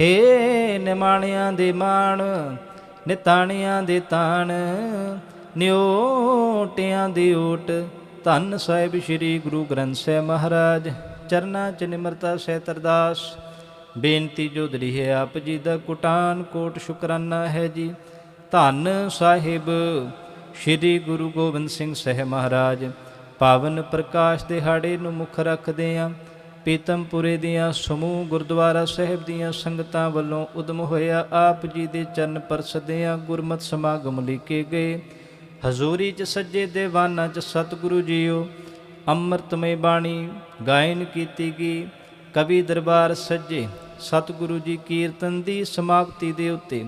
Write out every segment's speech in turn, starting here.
ਹੇ ਨਿਮਾਣਿਆਂ ਦੇ ਮਾਣ, ਨਿਤਾਣਿਆਂ ਦੇ ਤਾਣ ਨਿਓਟਿਆਂ ਦੀ ਓਟ ਧੰਨ ਸਾਹਿਬ ਸ੍ਰੀ ਗੁਰੂ ਗ੍ਰੰਥ ਸਾਹਿਬ ਮਹਾਰਾਜ, ਚਰਨਾਂ ਚ ਨਿਮਰਤਾ ਸਹਿਤ ਅਰਦਾਸ। ਬੇਨਤੀ ਜੋ ਦਲੀ ਹੈ ਆਪ ਜੀ ਦਾ, ਕੁਟਾਨ ਕੋਟ ਸ਼ੁਕਰਾਨਾ ਹੈ ਜੀ। ਧੰਨ ਸਾਹਿਬ ਸ੍ਰੀ ਗੁਰੂ ਗੋਬਿੰਦ ਸਿੰਘ ਸਾਹਿਬ ਮਹਾਰਾਜ, ਪਾਵਨ ਪ੍ਰਕਾਸ਼ ਦਿਹਾੜੇ ਨੂੰ ਮੁੱਖ ਰੱਖਦੇ ਆਂ। ਪੀਤਮਪੁਰੇ ਦੀਆਂ ਸਮੂਹ ਗੁਰਦੁਆਰਾ ਸਾਹਿਬ ਦੀਆਂ ਸੰਗਤਾਂ ਵੱਲੋਂ ਉਦਮ ਹੋਇਆ। ਆਪ ਜੀ ਦੇ ਚਰਨ ਪਰਸਦਿਆਂ ਗੁਰਮਤ ਸਮਾਗਮ ਲਿਖੇ ਗਏ। ਹਜ਼ੂਰੀ ਚ ਸੱਜੇ ਦੇਵਾਨਾਂ ਚ ਸਤਿਗੁਰੂ ਜੀਓ। ਅੰਮ੍ਰਿਤਮਈ ਬਾਣੀ ਗਾਇਨ ਕੀਤੀ ਗਈ। ਕਵੀ ਦਰਬਾਰ ਸੱਜੇ ਸਤਿਗੁਰੂ ਜੀ ਕੀਰਤਨ ਦੀ ਸਮਾਪਤੀ ਦੇ ਉੱਤੇ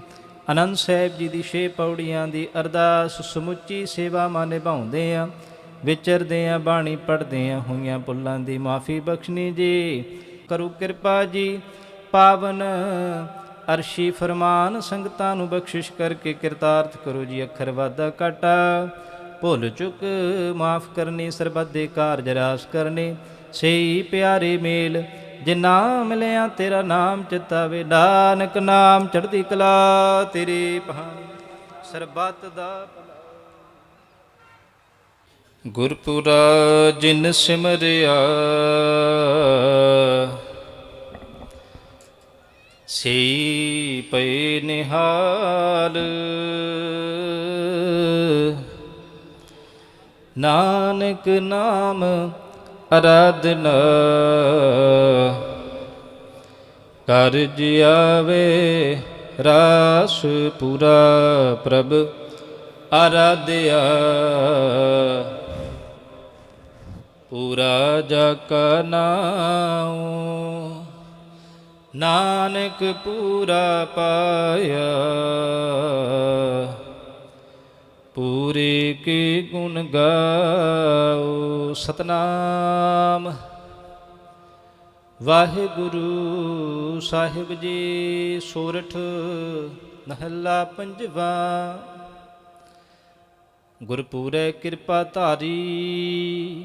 ਅਨੰਦ ਸਾਹਿਬ ਜੀ ਦੀ ਛੇ ਪੌੜੀਆਂ ਦੀ ਅਰਦਾਸ ਸਮੁੱਚੀ ਸੇਵਾ ਮਾ ਨਿਭਾਉਂਦੇ ਆ। ਵਿਚਰਦੇ ਆ, ਬਾਣੀ ਪੜ੍ਹਦੇ ਆ, ਹੋਈਆਂ ਪੁੱਲਾਂ ਦੀ ਮਾਫੀ ਬਖਸ਼ਣੀ ਜੀ। ਕਰੋ ਕਿਰਪਾ ਜੀ, ਪਾਵਨ ਅਰਸ਼ੀ ਫਰਮਾਨ, ਸੰਗਤਾਂ ਨੂੰ ਬਖਸ਼ਿਸ਼ ਕਰਕੇ ਕਿਰਤਾਰਥ ਕਰੋ ਜੀ, ਅੱਖਰ ਵਾਦਾ ਕਾਟਾ ਭੁੱਲ ਚੁੱਕ, ਮਾਫ ਕਰਨੀ, ਸਰਬੱਤ ਦੇ ਕਾਰਜ ਰਾਸ ਕਰਨੇ। ਸਹੀ ਪਿਆਰੇ ਮੇਲ, ਜੇ ਨਾਮ ਮਿਲਿਆ ਤੇਰਾ ਨਾਮ ਚਿਤਾਵੇ ਨਾਨਕ ਨਾਮ ਚੜ੍ਹਦੀ ਕਲਾ ਤੇਰੀ ਪਹਾਣੀ ਸਰਬੱਤ ਦਾ ਗੁਰਪੁਰਾ ਜਿਨ ਸਿਮਰਿਆ ਸੇ ਪਏ ਨਿਹਾਲ। ਨਾਨਕ ਨਾਮ ਅਰਾਧਨਾ, ਕਰਜ ਆਵੇ ਰਾਸ ਪੂਰਾ ਪ੍ਰਭ ਆਰਾਧਿਆ। ਪੂਰਾ ਜਾ ਨਾਉ। ਨਾਨਕ ਪੂਰਾ ਪਾਇਆ। ਪੂਰੇ ਕੇ ਗੁਣ ਗਾਓ ਸਤਨਾਮ। ਵਾਹਿਗੁਰੂ ਸਾਹਿਬ ਜੀ, ਸੋਰਠ ਮਹੱਲਾ ਪੰਜਵਾ। ਗੁਰਪੂਰੈ ਕਿਰਪਾ ਧਾਰੀ।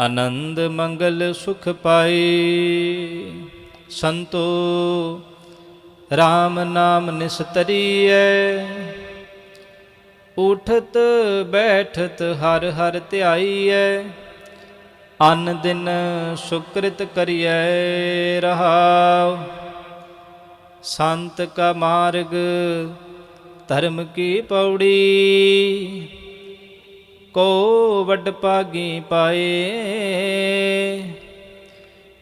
ਆਨੰਦ ਮੰਗਲ ਸੁਖ ਪਾਏ। ਸੰਤੋ RAM ਨਾਮ ਨਿਸਤਰੀਐ। ਉਠਤ, ਬੈਠਤ, ਹਰ ਹਰ ਧਿਆਈਐ। ਅਨ ਦਿਨ ਸੁਕ੍ਰਿਤ ਕਰੀਐ ਰਹਾਉ। ਸੰਤ ਕਾ ਮਾਰਗ ਧਰਮ ਕੀ ਪੌੜੀ। ਕੋ ਵੱਡ ਪਾਗੀ ਪਾਏ।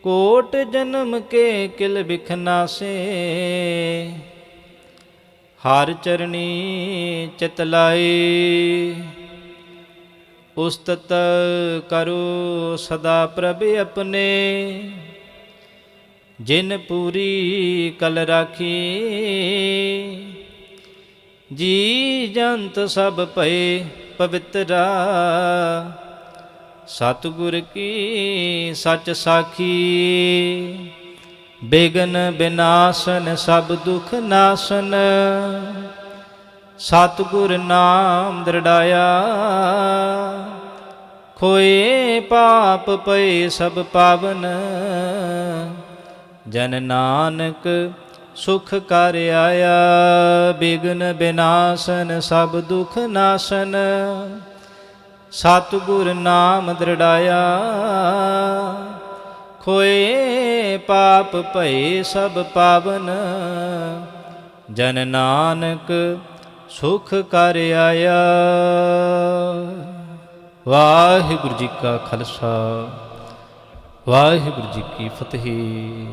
ਕੋਟ ਜਨਮ ਕੇ ਕਿਲ ਬਿਖਨਾਸੇ ਹਰ ਚਰਣੀ ਚਿਤ ਲਾਏ। ਉਸਤਤ ਕਰੋ ਸਦਾ ਪ੍ਰਭ ਆਪਣੇ। ਜਿਨ ਪੂਰੀ ਕਲ ਰਾਖੀ। ਜੀ ਜੰਤ ਸਭ ਭਏ। ਪਵਿੱਤਰਾ। ਸਤਿਗੁਰ ਕੀ ਸੱਚ ਸਾਖੀ? ਬੇਗਨ ਬਿਨਾਸਨ, ਸਭ ਦੁਖ ਨਾਸਨ। ਸਤਿਗੁਰ ਨਾਮ ਦਰੜਾਇਆ। ਖੋਏ ਪਾਪ ਪਏ ਸਭ ਪਾਵਨ। ਜਨ ਨਾਨਕ ਸੁਖ ਕਰ ਆਇਆ, ਬਿਗਨ ਬਿਨਾਸਨ, ਸਭ ਦੁਖ ਨਾਸਨ। ਸਤਿਗੁਰ ਨਾਮ ਦ੍ਰਿੜਾਇਆ, ਖੋਏ ਪਾਪ ਭਏ ਸਭ ਪਾਵਨ। ਜਨ ਨਾਨਕ ਸੁਖ ਕਰ ਆਇਆ। ਵਾਹਿਗੁਰੂ ਜੀ ਕਾ ਖਾਲਸਾ, ਵਾਹਿਗੁਰੂ ਜੀ ਕੀ ਫਤਿਹ।